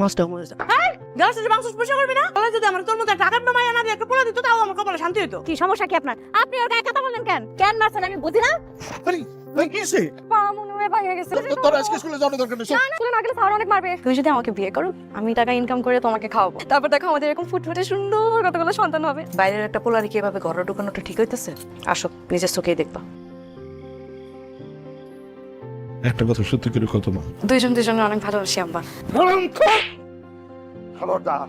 মাছটা যায় হ্যাঁ মাংস স্পর্শ করবি না? তাহলে যদি আমার তোর মধ্যে টাকার আনা দিয়ে একটা পোড়া দিত তাও আমার কপালে শান্তি হতো কি সমস্যা কি আপনার? আপনি ওর গায়ে কথা বলেন কেন? কেন মারছেন? আমি বুঝি না। আরে ভাই কি হয়েছে? পা মনে হয় ভেঙে গেছে। তোর আজকে স্কুলে যাওয়ার দরকার নেই স্কুলে না গেলে স্যার অনেক মারবে। তুমি যদি আমাকে বিয়ে করো আমি টাকা ইনকাম করে তোমাকে খাওয়াবো। তারপর দেখো আমাদের এরকম ফুটফুটে সুন্দর কতগুলো সন্তান হবে। বাইরের একটা পোলা রেখে এভাবে ঘরে ঢুকানোটা ঠিক হইতেছে? আসো নিজের চোখেই দেখবা। একটা কথা সত্যি করে কত মা দুইজন দুইজনের অনেক ভালোবাসি আব্বা। খবরদার।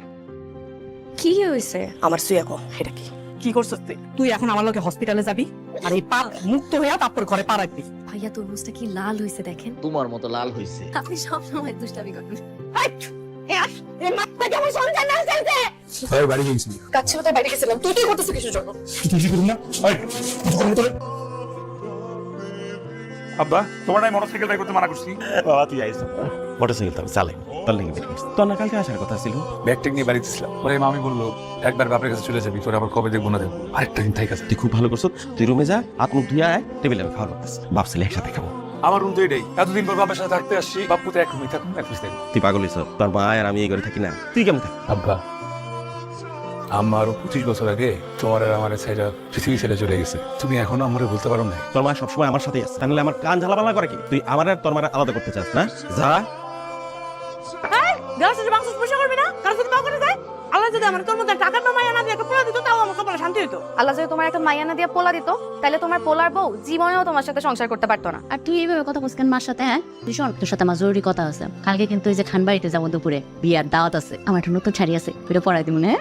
কি হয়েছে? আমার সুইয়া কো এটা কি? কি করছিস তুই? তুই এখন আমার লোকে হসপিটালে যাবি আর এই পাপ মুক্ত হইয়া তারপর ঘরে পা রাখবি ভাইয়া তরমুজটা কি লাল হইছে দেখেন। তোমার মতো লাল হইছে আপনি সব সময় দুষ্টামি করেন। এই মাথা কেমন সন্তান না চলছে? ভাই বাড়ি গেছি কাছে কোথায় বাইরে গেছিলাম? তুই কি করতেছিস কিছুর জন্য? কিছু করুন না। কিছু তোরে। আব্বা তোমার নাই মোটরসাইকেল ড্রাইভ করতে মানা করছি। বাবা তুই আইস। মোটরসাইকেল তো আমি চালাই তোর লেগে বের করছি তোর না কালকে আসার কথা ছিল? ব্যাগ টেক নিয়ে বাড়িতে ছিলাম। পরে মামি বলল একবার বাপের কাছে চলে যাবি তোর আবার কবে দেখব না দেখব আরেকটা দিন থাই কাছে। তুই খুব ভালো করছ। তুই রুমে যা হাত মুখ ধুয়ে আয় টেবিলে আমি খাওয়া করতেছি। ভাবছিলি একসাথে খাব। আমার রুম তো এটাই। এতদিন পর বাপের সাথে থাকতে আসছি বাপু তো এক রুমই থাকুন এক তুই পাগল হইছ। তোর মা আর আমি এই ঘরে থাকি না। তুই কেমন থাক? আব্বা আম্মা আরও পঁচিশ বছর আগে তোমার আর আমার ছেড়ে পৃথিবী ছেড়ে চলে গেছে। তুমি এখনও আমারে বলতে পারো না তোর মা সবসময় আমার সাথেই আছে। তাহলে আমার কান ঝালাপালা করে কি? তুই আমার আর তোর মার আলাদা করতে চাস না? যা। গ্লাসে মাংস স্পর্শ করবি না? কারণ যদি করে যায় আল্লাহ যদি আমার তোর মধ্যে টাকার নামাই আনা দিয়ে একটা দিত তাও আমার কপালে শান্তি হতো আল্লাহ যদি তোমার একটা দিয়ে পোলা দিত তাহলে তোমার পোলার বউ জীবনেও তোমার সাথে সংসার করতে পারতো না। আর তুই এইভাবে কথা বলছিস মার সাথে হ্যাঁ? ভীষণ তোর সাথে আমার জরুরি কথা আছে। কালকে কিন্তু ওই যে খান বাড়িতে যাব দুপুরে বিয়ার দাওয়াত আছে। আমার একটা নতুন শাড়ি আছে ওইটা পরাই দিব না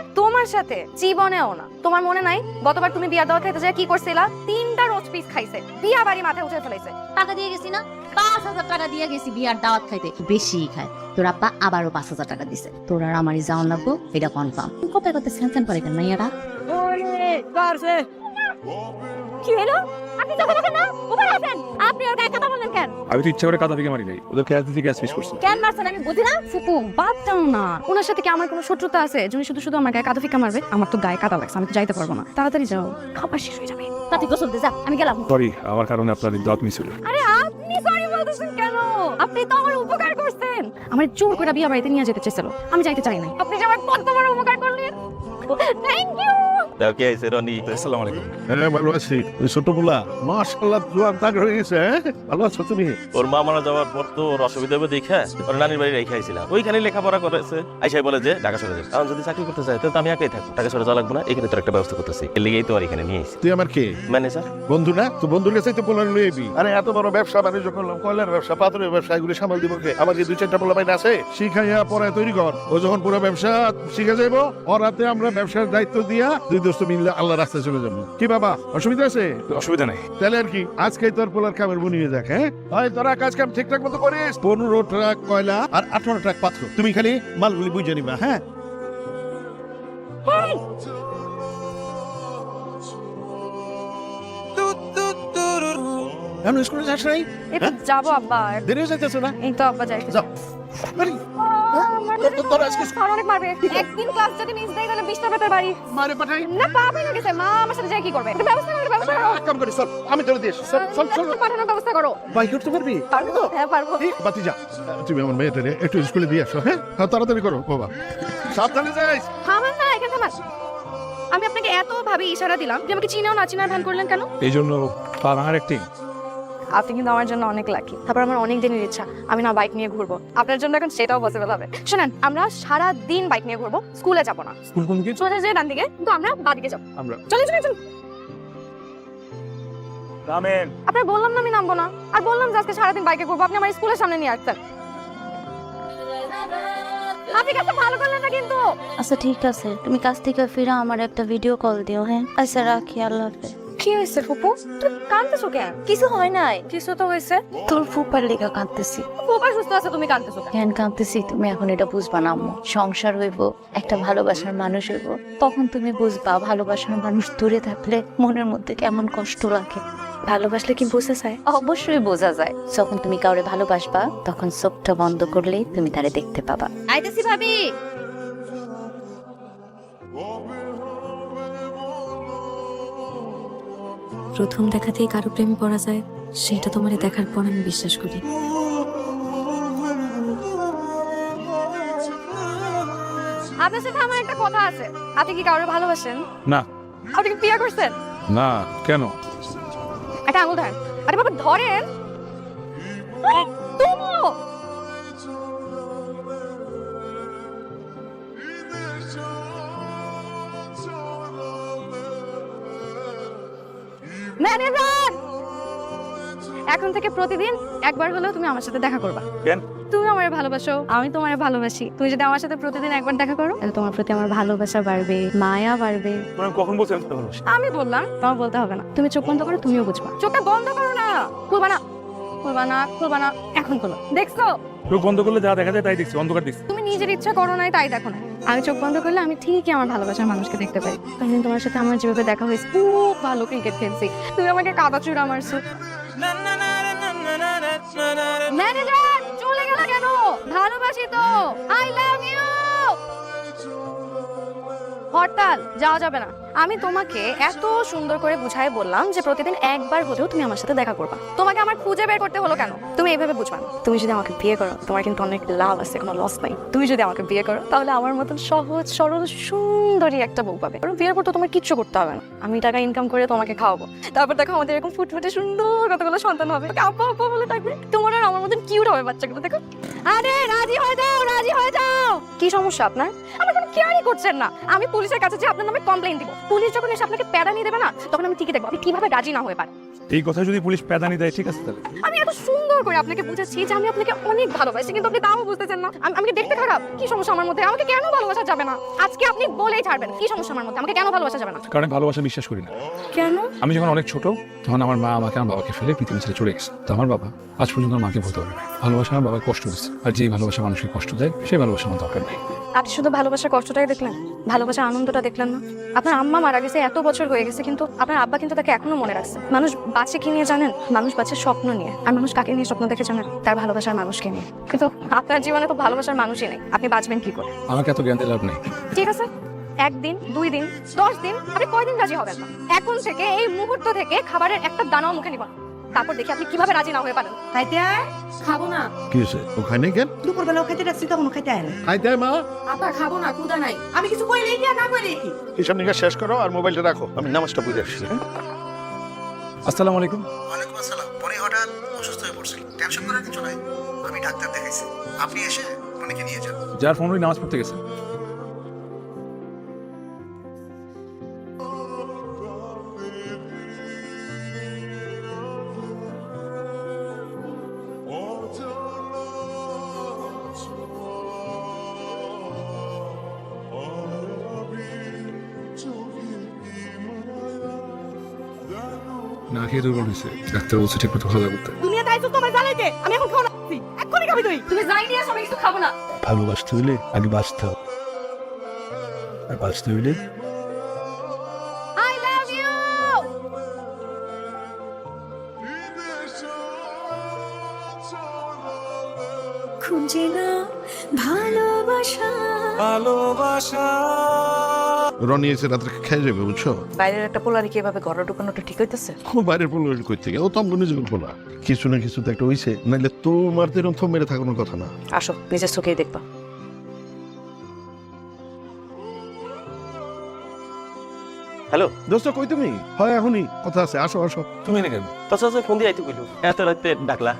তোমার সাথে? জীবনেও না। তোমার মনে নাই? গতবার তুমি বিয়া দাওয়া খাইতে যায় কি করছিলা? তিনটা রোজ পিস খাইছে। বিয়া বাড়ি মাথায় উঠে ফেলাইছে। টাকা দিয়ে গেছি না? পাঁচ হাজার টাকা দিয়ে গেছি বিয়ার দাওয়াত খাইতে। বেশি খায়। তোর আপা আবারও পাঁচ হাজার টাকা দিছে। তোর আর আমারই যাওয়ান লাগবো এটা কনফার্ম কোথায় স্যান পারে কেন মাইয়ারা? কি হলো? আপনি না উপরে আপনি ওর গায়ে কথা বলেন কেন? আমি তো ইচ্ছা করে কাদা থেকে মারি নাই। ওদের ক্যাচ থেকে ক্যাচ মিস করছি। কেন মারছেন? আমি বুঝি না। ফুপু বাদ দাও না। ওনার সাথে কি আমার কোনো শত্রুতা আছে? তুমি শুধু শুধু আমার গায়ে কাদা ফিকা মারবে আমার তো গায়ে কাদা লাগছে আমি তো যাইতে পারব না। তাড়াতাড়ি যাও। খাবার শেষ হয়ে যাবে। তাতে গোসল যা আমি গেলাম। সরি আমার কারণে আপনার দাঁত মিস হলো। আরে আপনি সরি বলতেছেন কেন? আপনি তো আমার উপকার করছেন। আমার জোর করে বিয়া বাড়িতে নিয়ে যেতে চেয়েছিল। আমি যাইতে চাই নাই। আপনি যে আমার কত বড় উপকার করলেন? থ্যাংক ইউ তাও কি আইছে রনি। আসসালামু আলাইকুম হ্যাঁ ভালো আছি। ছোট পোলা মাশাআল্লাহ জোয়ান তাক হয়ে গেছে ভালো আছো তুমি? ওর মা মারা যাওয়ার পর তো ওর অসুবিধা হবে দেখে ওর নানির বাড়ি রেখে আইছিলাম। ওইখানে লেখাপড়া করেছে। আইসাই বলে যে ঢাকা চলে যাবে কারণ যদি চাকরি করতে চাই তাহলে আমি একাই থাকব। টাকা চলে যাওয়া লাগবে না। এখানে তোর একটা ব্যবস্থা করতেছি। এর লেগেই তো আর এখানে নিয়ে আইছি। তুই আমার কে? ম্যানেজার বন্ধু না? তো বন্ধুর কাছে তো পোলার লয়ে এবি আরে এত বড় ব্যবসা বাণিজ্য করলাম। কয়লার ব্যবসা পাথরের ব্যবসা এগুলো সামাল দিব কে? আমার যে দুই চারটা পোলা বাইন আছে? শিখাইয়া পরে তৈরি কর। ও যখন পুরো ব্যবসা শিখে যাইবো ওর হাতে আমরা ব্যবসার দায়িত্ব দিয়া দুই দোস্ত মিললে আল্লাহ রাস্তায় চলে যাব। কি বাবা অসুবিধা আছে? অসুবিধা নাই। তাহলে আর কি আজকে তোর পোলার কামের বুনিয়ে যাক হ্যাঁ? হয় তোরা কাজ কাম ঠিকঠাক মতো করিস? পনেরো ট্রাক কয়লা আর আঠারো ট্রাক পাথর তুমি খালি মালগুলি বুঝে নিবা হ্যাঁ? এখন স্কুলে যাস নাই? এই যাব আব্বা। দেরি হয়ে যাইতেছে না? এই তো আব্বা যাই যাও। তোর- তোর- তোর আজকে স্যার অনেক মারবে। একদিন ক্লাস যদি মিস দেয় তাহলে বিশটা বেতার বাড়ি। মারে পাঠাই। না পা ভেঙে গেছে। মা আমার সাথে যাই কি করবে? একটা ব্যবস্থা করো ব্যবস্থা করো। কাম করি চল আমি তোর দিয়ে আসি। চল চল। চল পাঠানোর ব্যবস্থা করো। বাইক করতে পারবি? পারব হ্যাঁ পারব। বাতি যা তুমি আমার মেয়েটারে একটু স্কুলে দিয়ে আসো হ্যাঁ? হ্যাঁ তাড়াতাড়ি করো বাবা। সাবধানে যাইস। থামান না এখানে থামান আমি আপনাকে এত ভাবে ইশারা দিলাম যে আমাকে চিনাও না চিনার ভান করলেন কেন? এই জন্য ভাঙার একটি আপনি কিন্তু আমার জন্য অনেক লাকি তারপর আমার অনেক দিনের ইচ্ছা আমি না বাইক নিয়ে ঘুরবো। আপনার জন্য এখন সেটাও পসিবল হবে। শুনেন আমরা সারা দিন বাইক নিয়ে ঘুরবো স্কুলে যাব না। স্কুল কোন কিছু সোজা যে ডান দিকে কিন্তু আমরা বাদিকে যাব। আমরা। চলে চলে চলে রামেন। আপনার বললাম না আমি নামবো না। আর বললাম যে আজকে সারাদিন বাইকে ঘুরবো আপনি আমার স্কুলের সামনে নিয়ে আসছেন। আপনি কাছে ভালো করলেন না কিন্তু। আচ্ছা ঠিক আছে। তুমি কাজ থেকে ফিরে আমার একটা ভিডিও কল দিও হ্যাঁ? আচ্ছা রাখি আল্লাহ হাফেজ। কি হয়েছে ফুপু? তুই কাঁদতেছো কেন? কিছু হয় নাই। কিছু তো হয়েছে। তোর ফুপার কাঁদতেছি। ফুপা সুস্থ আছে তুমি কাঁদতেছো কেন? কেন কাঁদতেছি? তুমি এখন এটা বুঝবা না আম্মু। সংসার হইব একটা ভালোবাসার মানুষ হইব। তখন তুমি বুঝবা ভালোবাসার মানুষ দূরে থাকলে মনের মধ্যে কেমন কষ্ট লাগে। ভালোবাসলে কি বোঝা যায়? অবশ্যই বোঝা যায়। যখন তুমি কাউরে ভালোবাসবা তখন চোখটা বন্ধ করলেই তুমি তারে দেখতে পাবা। আইতেছি ভাবি! প্রথম দেখাতেই কারও প্রেমে পড়া যায় সেটা তোমার দেখার পর আমি বিশ্বাস করি। আপনার সাথে আমার একটা কথা আছে। আপনি কি কাউরে ভালোবাসেন? না। আপনি কি বিয়ে করছেন? না কেন? একটা আঙুল ধরেন। আরে বাবা ধরেন। এখন থেকে প্রতিদিন একবার হলেও তুমি আমার সাথে দেখা করবা। কেন? তুমি আমারে ভালোবাসো আমি তোমারে ভালোবাসি। তুমি যদি আমার সাথে প্রতিদিন একবার দেখা করো তাহলে তোমার প্রতি আমার ভালোবাসা বাড়বে মায়া বাড়বে। মানে কখন বলছেন আমি ভালোবাসি? আমি বললাম তোমার বলতে হবে না। তুমি চোখ বন্ধ করো তুমিও বুঝবা। চোখটা বন্ধ করো না! খুলবা না! খুলবা না খুলবা না এখন খোলো। দেখছ? চোখ বন্ধ করলে যা দেখা যায় তাই দেখছি অন্ধকার দেখছি। তুমি নিজের ইচ্ছা করো নাই তাই দেখো না আমি চোখ বন্ধ করলে আমি ঠিকই আমার ভালোবাসার মানুষকে দেখতে পাই। তখন তোমার সাথে আমার যেভাবে দেখা হয়েছে খুব ভালো ক্রিকেট খেলছি। তুমি আমাকে কাদা চুরা মারছো। ম্যানেজার চলে গেল কেন? ভালোবাসি তো। আই লাভ ইউ হরতাল যাওয়া যাবে না। আমি তোমাকে এত সুন্দর করে বুঝাই বললাম যে প্রতিদিন একবার হলেও তুমি আমার সাথে দেখা করবা। তোমাকে আমার খুঁজে বের করতে হলো কেন? তুমি এইভাবে বুঝবা তুমি যদি আমাকে বিয়ে করো, তোমার কিন্তু অনেক লাভ আছে, কোনো লস নাই। তুমি যদি আমাকে বিয়ে করো, তাহলে আমার মতন সহজ, সরল, সুন্দরী একটা বউ পাবে। কারণ বিয়ের পর তো তোমার কিচ্ছু করতে হবে না। আমি টাকা ইনকাম করে তোমাকে খাওয়াবো। তারপর দেখো আমাদের এরকম ফুটফুটে সুন্দর কতগুলো সন্তান হবে। আব্বা আব্বা বলে থাকবে। তোমার আর আমার মতন কিউট হবে বাচ্চাগুলো, দেখো। আরে, রাজি হয়ে যাও, রাজি হয়ে যাও। কি সমস্যা আপনার? আমার কোনো কেয়ারই করছেন না। আমি পুলিশের কাছে যে আপনার নামে কমপ্লেইন দিব। পুলিশ যখন এসে আপনাকে প্যারা নিয়ে দেবে না তখন আমি ঠিকই দেখব। আপনি কীভাবে রাজি না হয়ে পারেন? এই কথা যদি পুলিশ প্যাদানি দেয় ঠিক আছে তাহলে। আমি এত সুন্দর করে আপনাকে বুঝাচ্ছি যে আমি আপনাকে অনেক ভালোবাসি কিন্তু আপনি তাও বুঝতেছেন না। আমি আমি কি দেখতে খারাপ? কি সমস্যা আমার মধ্যে? আমাকে কেন ভালোবাসা যাবে না? আজকে আপনি বলেই ছাড়বেন। কি সমস্যা আমার মধ্যে? আমাকে কেন ভালোবাসা যাবে না? কারণ আমি ভালোবাসা বিশ্বাস করি না। কেন? আমি যখন অনেক ছোট তখন আমার মা আমাকে আমার বাবাকে ফেলে পৃথিবী ছেড়ে চলে গেছে। তো আমার বাবা আজ পর্যন্ত আমার মাকে বলতে পারে না। ভালোবাসা আমার বাবার কষ্ট দিচ্ছে আর যেই ভালোবাসা মানুষকে কষ্ট দেয় সেই ভালোবাসা আমার দরকার নেই। আপনি শুধু ভালোবাসার কষ্টটাই দেখলেন ভালোবাসার আনন্দটা দেখলেন না। আপনার আম্মা মারা গেছে এত বছর হয়ে গেছে কিন্তু আপনার আব্বা কিন্তু তাকে এখনও মনে রাখছে। মানুষ বাঁচে কি নিয়ে জানেন? মানুষ বাঁচে স্বপ্ন নিয়ে। আর মানুষ কাকে নিয়ে স্বপ্ন দেখে জানেন? তার ভালোবাসার মানুষকে নিয়ে। কিন্তু আপনার জীবনে তো ভালোবাসার মানুষই নেই। আপনি বাঁচবেন কি করে? আমাকে এত জ্ঞান লাভ নেই। ঠিক আছে? একদিন দুই দিন দশ দিন আপনি কয়দিন রাজি হবেন না? এখন থেকে এই মুহূর্ত থেকে খাবারের একটা দানাও মুখে নিবেন তারপর দেখি আপনি কীভাবে রাজি না হয়ে পারেন। খাইতে আয়। খাব না। কি হয়েছে? ও খায় নাই কেন? দুপুরবেলা খাইতে রাখছি তখন খাইতে আয় না। খাইতে আয় মা। আপা খাব না ক্ষুদা নাই। আমি কিছু কই আর না কই লেখি হিসাব নিকাশ শেষ করো আর মোবাইলটা রাখো। আমি নামাজটা বুঝে আসছি। হ্যাঁ? আসসালামু আলাইকুম। ওয়ালাইকুম আসসালাম। পরে হঠাৎ অসুস্থ হয়ে পড়ছিল। টেনশন করার কিছু নাই। আমি ডাক্তার দেখাইছি। আপনি এসে রনিকে নিয়ে যান। যার ফোন নামাজ পড়তে গেছে। খেয়ে দুর্বল হয়েছে ডাক্তার বলছে ঠিক মতো খাওয়া দাওয়া করতে। দুনিয়াতে আইছো তোমার জ্বালাইতে। আমি এখন খাওয়া লাগছি এক্ষুনি খাবি তুই। তুমি যাই নিয়ে আমি কিছু খাব না। ভালোবাসতে হইলে আগে বাঁচতে হবে। আর বাঁচতে হইলে আই লাভ ইউ খুঁজে না ভালোবাসা। রনি এসে রাত্রে খেয়ে যাবে বুঝছ? বাইরের একটা পোলারি কি এভাবে ঘরে ঢুকানোটা ঠিক হইতেছে? ও বাইরের পোলা কই থেকে? ও তো আমরা নিজের পোলা। কিছু না কিছু তো একটা হইছে। নাইলে তোমার তো মেরে থাকানোর কথা না। আসো নিজের চোখেই দেখবা। হ্যালো? দোস্ত কই তুমি? হয় এখনই। কথা আছে আসো আসো। তুমি এনে কেন? তোর সাথে ফোন দিয়ে আইতে কইলো। এত রাতে ডাকলা।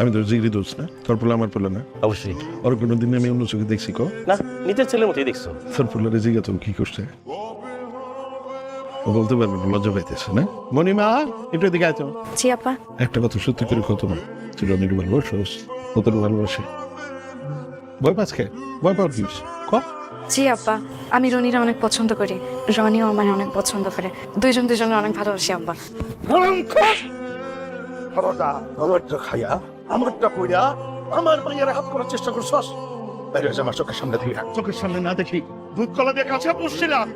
আমি তো জিগরি দোষ না তোর পোলা আমার পোলা না। অবশ্যই। ওর কোনো দিন আমি অন্য চোখে দেখছি কো না নিজের ছেলের মতোই দেখছ। তোর পোলারে জিগা তুমি কি করছে? ও বলতে পারবে না লজ্জা পাইতেছে না? মণিমা একটু এদিকে আছো জি আপা। একটা কথা সত্যি করে কত না তুই রনিকে ভালোবাসোস তোর ভালোবাসে? ভয় পাস খে ভয় পাওয়ার কি ক জি আপা আমি রনিরা অনেক পছন্দ করি। রনিও আমার অনেক পছন্দ করে। দুইজন দুজনের অনেক ভালোবাসি আব্বা। আমারটা খাইয়া আমারটা কইরা আমার মাইয়ারে হাত করার চেষ্টা করছস বাইরে আমার চোখের সামনে রাখ। চোখের সামনে না দেখি। দুধ কলা দিয়ে কাছে বসছিলাম।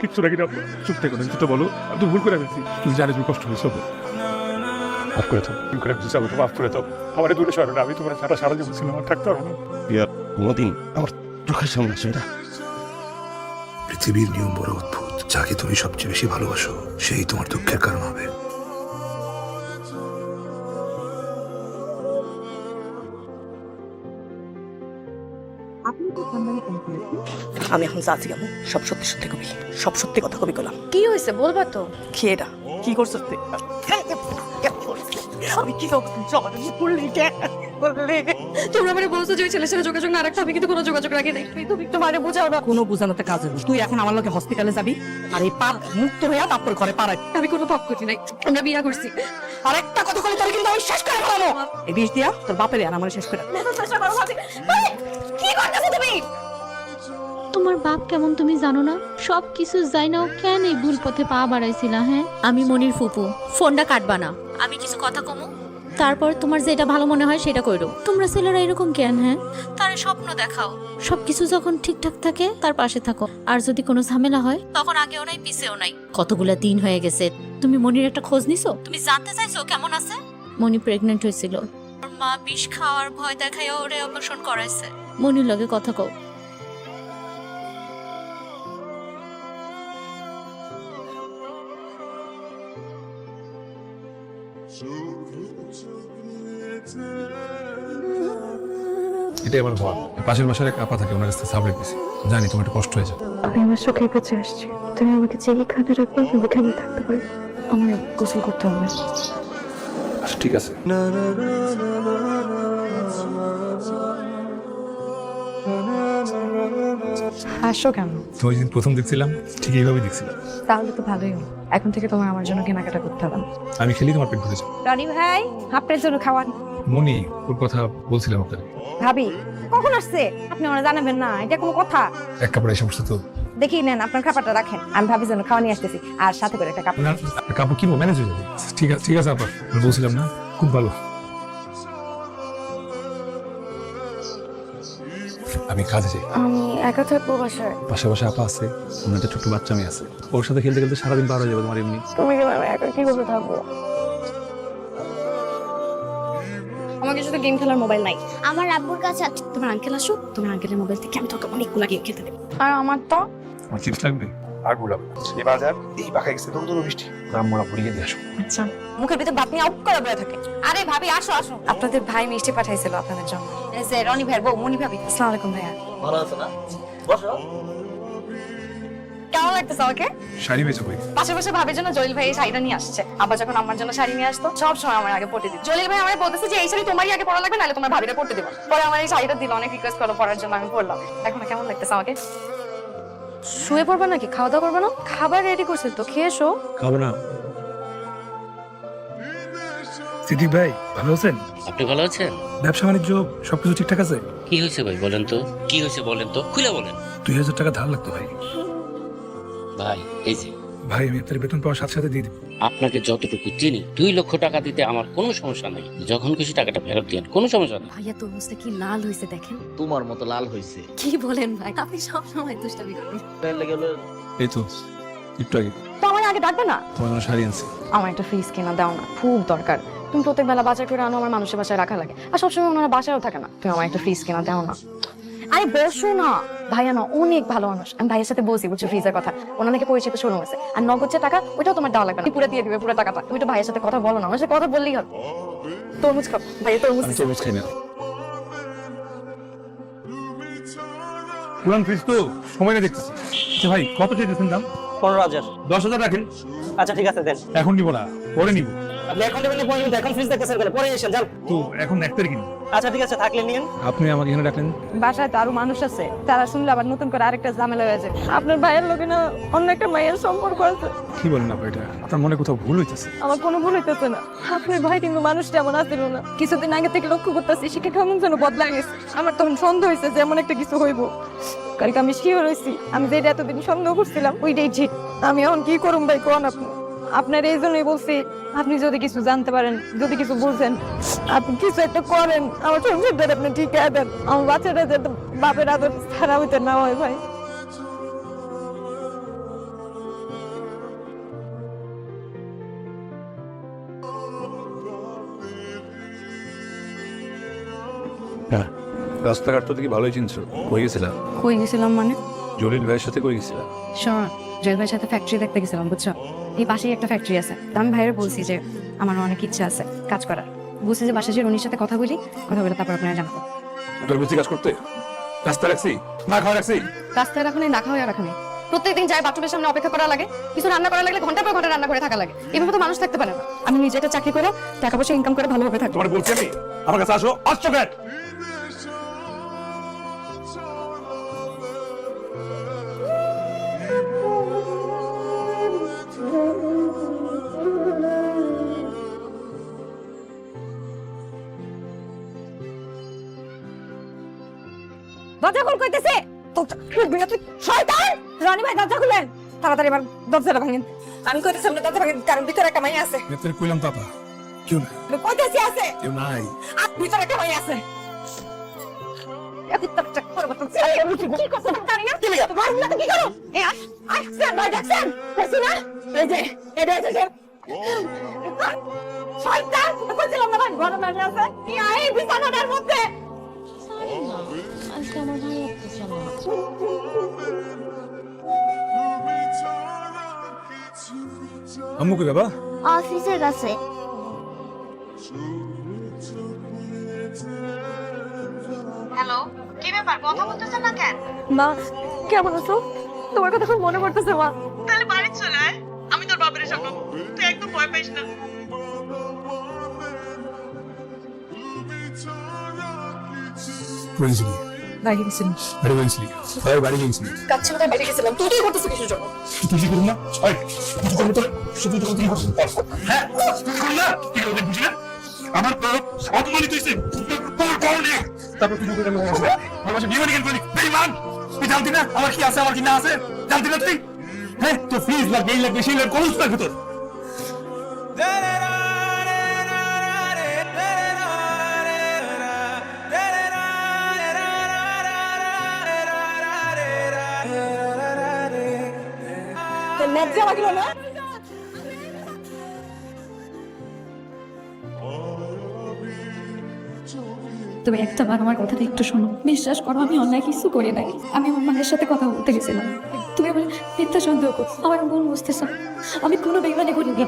কিচ্ছু রাখি না চুপ থেকে না তো বলো আমি তো ভুল করে ফেলছি তুমি জানিস তুমি কষ্ট হয়েছে মাফ করে দাও ভুল করে ফেলছি আমাকে মাফ করে দাও আমার দূরে সরো না আমি তোমার সারা সারা জীবন আর থাকতে পারব না কোনোদিন আমার চোখের সামনে আসে না পৃথিবীর নিয়ম বড় অদ্ভুত যাকে তুমি সবচেয়ে বেশি ভালোবাসো সেই তোমার দুঃখের কারণ হবে। আমি এখন যাচ্ছি কেমন সব সত্যি সত্যি কবি সব সত্যি কথা কবি করলাম কি হয়েছে? বলবা তো। কি এটা? কি করছিস তুই আমি কি করলি করলি তোমরা মানে বলছো যে ওই ছেলের সাথে যোগাযোগ না রাখতে আমি কিন্তু কোনো যোগাযোগ রাখি নাই। তুমি তোমার বোঝাও না। কোনো বুঝানোতে কাজে না। তুই এখন আমার লোকে হসপিটালে যাবি আর এই পাপ মুক্ত হইয়া তারপর ঘরে পাড়াই আমি কোনো পাপ করছি নাই। আমরা বিয়া করছি। আর একটা কথা কলি তোর কিন্তু আমি শেষ করে ফেলানো এই বিষ দিয়া তোর বাপের আর আমার শেষ করে কি করতেছো তুমি? তোমার বাপ কেমন তুমি জানো না? সব কিছু যাই নাও কেন এই ভুল পথে পা বাড়াইছিলা হ্যাঁ? আমি মনির ফুপু ফোনটা কাটবা না। আমি কিছু কথা কমু? তারপর তোমার যেটা ভালো মনে হয় সেটা করো তোমরা ছেলেরা এরকম কেন হ্যাঁ? তারে স্বপ্ন দেখাও। সবকিছু যখন ঠিকঠাক থাকে তার পাশে থাকো। আর যদি কোনো ঝামেলা হয়? তখন আগেও নাই পিছেও নাই। কতগুলা দিন হয়ে গেছে। তুমি মনির একটা খোঁজ নিছো? তুমি জানতে চাইছো কেমন আছে? মনি প্রেগনেন্ট হয়েছিল। ওর মা বিষ খাওয়ার ভয় দেখাইয়া ওরে অপারেশন করাইছে। মনির লগে কথা কও। এটাই আমার ঘর পাশের বাসার এক আপা থাকে ওনার কাছে সাবলে জানি তোমার একটু কষ্ট হয়েছে আমি আমার চোখের কাছে আসছি। তুমি আমাকে যেখানে রাখবে আমি ওখানে থাকতে পারি আমার গোসল করতে হবে। আচ্ছা ঠিক আছে। হাসো কেন? তো ওই দিন প্রথম দেখছিলাম ঠিক এইভাবেই দেখছিলাম। তাহলে তো ভালোই হলো। এখন থেকে তোমার আমার জন্য কেনাকাটা করতে হবে। আমি খেলি তোমার পেট ভরেছে রনি ভাই আপনার জন্য খাওয়ান। মনি ওর কথা বলছিলাম আপনাকে। ভাবি কখন আসছে? আপনি ওরা জানাবেন না এটা কোনো কথা। এক কাপড় এই সমস্যা তো। দেখি নেন আপনার খাবারটা রাখেন। আমি ভাবির জন্য খাওয়া নিয়ে আসতেছি আর সাথে করে একটা কাপড়। কাপড় কিনবো ম্যানেজ হয়ে যাবে। ঠিক আছে ঠিক আছে আপা আমি বলছিলাম না খুব ভালো। আমি কাজে যাই। আমি একা থাকব বাসায় পাশে পাশে আপা আছে ওনার একটা ছোট্ট বাচ্চা মেয়ে আছে। ওর সাথে খেলতে খেলতে সারাদিন পার হয়ে যাবে তোমার এমনি। তুমি কি আমি একা কীভাবে থাকব? আমাকে তো গেম খেলার মোবাইল নাই। আমার আব্বুর কাছে আছে। তোমার আঙ্কেল আসো তোমার আঙ্কেলের মোবাইল থেকে আমি তোকে অনেকগুলো গেম খেলতে দেবো। আর আমার তো আমার চিপস লাগবে? আর গুলাব এই বাজার এই পাখা গেছে তো বৃষ্টি রামমোড়া পুড়িয়ে দিয়ে আসো। আচ্ছা। মুখের ভিতরে বাত নিয়ে আউট করে বয়ে থাকে। আরে ভাবি আসো আসো। আপনাদের ভাই মিষ্টি পাঠাইছিল আপনাদের জন্য। এই যে রনি ভাই বউ মনি ভাবি। আসসালামু আলাইকুম ভাইয়া। ভালো আছে না? বসো। কেমন লাগতেছে আমাকে। শাড়ি বেচো কই? পাশে পাশে ভাবির জন্য জলিল ভাই এই শাড়িটা নিয়ে আসছে। আবার যখন আমার জন্য শাড়ি নিয়ে আসতো সব সময় আমার আগে পড়তে দিত। জলিল ভাই আমার বলতেছে যে এই শাড়ি তোমারই আগে পরা লাগবে নাহলে তোমার ভাবিরা পড়তে দেবো পরে আমার এই শাড়িটা দিল অনেক রিকোয়েস্ট করল পরার জন্য আমি পড়লাম এখন কেমন লাগতেছে আমাকে? শুয়ে পড়বে নাকি? খাওয়া দাওয়া করবে না? খাবার রেডি করছে তো খেয়ে এসো খাব না। সিদ্দিক ভাই ভালো আছেন? আপনি ভালো আছেন? ব্যবসা বাণিজ্য সবকিছু ঠিকঠাক আছে? কি হয়েছে ভাই বলেন তো? কি হয়েছে বলেন তো? খুলে বলেন। দুই হাজার টাকা ধার লাগতো ভাই। ভাই এই যে। ভাই আমি আপনার বেতন পাওয়ার সাথে সাথে দিয়ে দিব। আপনাকে যতটুকু চিনি দুই লক্ষ টাকা দিতে আমার কোনো সমস্যা নেই। যখন কিছু টাকাটা ফেরত দিন কোনো সমস্যা নেই। ভাইয়া তোর মুখটা কি লাল হয়েছে দেখেন? তোমার মতো লাল হয়েছে। কি বলেন ভাই? আপনি সব সময় দুষ্টামি করেন। এই তো একটু আগে। তো আমার আগে ডাকবে না? তোমার জন্য শাড়ি আনছি। আমার একটা ফ্রিজ কেনা দাও না খুব দরকার। তুমি প্রত্যেক বেলা বাজার করে আনো আমার মানুষের বাসায় রাখা লাগে। আর সবসময় ওনারা বাসায়ও থাকে না। তুমি আমার একটা ফ্রিজ কেনা দাও না। আরে বসো না! ভাইয়া না অনেক ভালো মানুষ। আমি ভাইয়ের সাথে বলছি বুঝছ ফ্রিজের কথা। ওনার নাকি পরিচিত শোরুম আছে। আর নগদ যে টাকা ওইটাও তোমার দেওয়া লাগবে না। পুরো দিয়ে দিবে পুরো টাকাটা। তুমি তো ভাইয়ের সাথে কথা বলো না। আমার সাথে কথা বললেই হবে। তরমুজ খাও। ভাইয়া তরমুজ তরমুজ খাই না। পুরান ফ্রিজ তো সময় না দেখতেছি। আচ্ছা ভাই কত চাইতেছেন দাম? পনেরো হাজার। দশ হাজার রাখেন। আচ্ছা ঠিক আছে দেন। এখন নিব না। পরে নিব। আপনি এখন নেবেন পরে এখন ফ্রিজ দেখতেছেন? পরে এসেন যান। তো এখন এক তারিখ আচ্ছা ঠিক আছে থাকলে নিন আপনি আমাকে এখানে রাখলেন বাসায় তো আরও মানুষ আছে তারা শুনলে আবার নতুন করে আরেকটা ঝামেলা হয়ে যায়। আপনার ভাইয়ের লোকে না অন্য একটা মায়ের সম্পর্ক আছে? কি বলেন আপা এটা? আপনার মনে কোথাও ভুল হইতেছে? আমার কোনো ভুল হইতেছে না। আপনার ভাই কিন্তু মানুষটা এমন আসছিল না। কিছুদিন আগে থেকে লক্ষ্য করতেছি সে কেমন যেন বদলা গেছে। আমার তখন সন্দেহ হয়েছে যে এমন একটা কিছু হইব। কালকে আমি শিওর হয়েছি আমি যেটা এতদিন সন্দেহ করছিলাম ওইটাই ঠিক। আমি এখন কি করুম ভাই কোন আপনি? আপনার এই জন্যই বলছি আপনি যদি কিছু জানতে পারেন যদি কিছু বুঝেন আপনি কিছু একটা করেন আমার সংসারটা আপনি ঠিক দেন। আমার বাচ্চাটা যাতে বাপের আদর ছাড়া হইতে না হয় ভাই। রাস্তাঘাট তো দেখি ভালোই চিনছো। কই গেছিলাম কই গেছিলাম মানে? জলিল ভাইয়ের সাথে কই গেছিলাম শোনো জয় ভাইয়ের সাথে ফ্যাক্টরি দেখতে গেছিলাম বুঝছ? এই পাশেই একটা ফ্যাক্টরি আছে। তো আমি ভাইয়ের বলছি যে আমার অনেক ইচ্ছা আছে কাজ করার। বুঝছি যে বাসা যে রনির সাথে কথা বলি কথা বলে তারপর আপনারা জানাব। তোর বুঝি কাজ করতে? রাস্তা রাখছি? না খাওয়া রাখছি? রাস্তায় রাখুন না খাওয়া রাখুন প্রত্যেকদিন যায় বাথরুমের সামনে অপেক্ষা করা লাগে কিছু রান্না করা লাগলে ঘণ্টা পর ঘণ্টা রান্না করে থাকা লাগে। এভাবে তো মানুষ থাকতে পারে না। আমি নিজে একটা চাকরি করে টাকা পয়সা ইনকাম করে ভালোভাবে থাকব। তোমার বলছি আমি? আমার কাছে আসো আসছো দরজা খুল কইতেছে খুলবি না তুই। শয়তান! রানী ভাই দরজা খুলেন। তাড়াতাড়ি এবার দরজাটা ভাঙেন। আমি কইতেছি আমরা দরজা ভাঙেন কারণ ভিতরে একটা মাই আছে। ভেতরে কইলাম তো আপা কেউ নাই। কইতেছি আছে। কেউ নাই। আর ভিতরে একটা মাই আছে। এখন তার চেক করব তো ছেলে আমি কি জানি না। তোমার না কি করো? এ আস ভাই না? এই যে এটা যে শয়তান! কইছিলাম না ঘরে মাঝে আছে। কি আই বিছানাটার মধ্যে? আজকে আমার ভালো লাগতেছে না আম্মু কই বাবা? অফিসের কাছে। হ্যালো কি ব্যাপার? কথা বলতেছেন না কেন? মা কেমন আছো? তোমার কথা খুব মনে পড়তেছে মা। তাহলে বাড়ি চলে আয়। আমি তোর বাপের সামনে তুই একদম ভয় পাইস না। বাইরে গেছিলাম তাই বাড়ি গেছিলি কাচ্ছি কোথায় বাইরে গেছিলাম। তুই কি করতেছিস কিছুর জন্য? তুই কি করুন না? ওই কিছু করব তো শুধু তো তুমি হ্যাঁ তুই করুন না? কি করবি বুঝলি না? আমার তো অপমানিত হয়েছে। তোর কারণে তারপর তুই করে আমার আমার কাছে কেন করলি বেইমান তুই জানতি না আমার কি আছে আমার কি না আছে? জানতি না তুই? হ্যাঁ তো ফিজ লাগবে এই লাগবে সেই লাগবে কোন লাগবে লজ্জা লাগল না? তুমি একটা আমার কথাটা একটু শোনো। বিশ্বাস করো, আমি অন্যায় কিছু করি নাই। আমি আমার মায়ের সাথে কথা বলতে গেছিলাম। তুমি আমার মিথ্যা সন্দেহ করছ। আমার বোন বুঝতেছ আমি কোনো বেইমানি করিনি।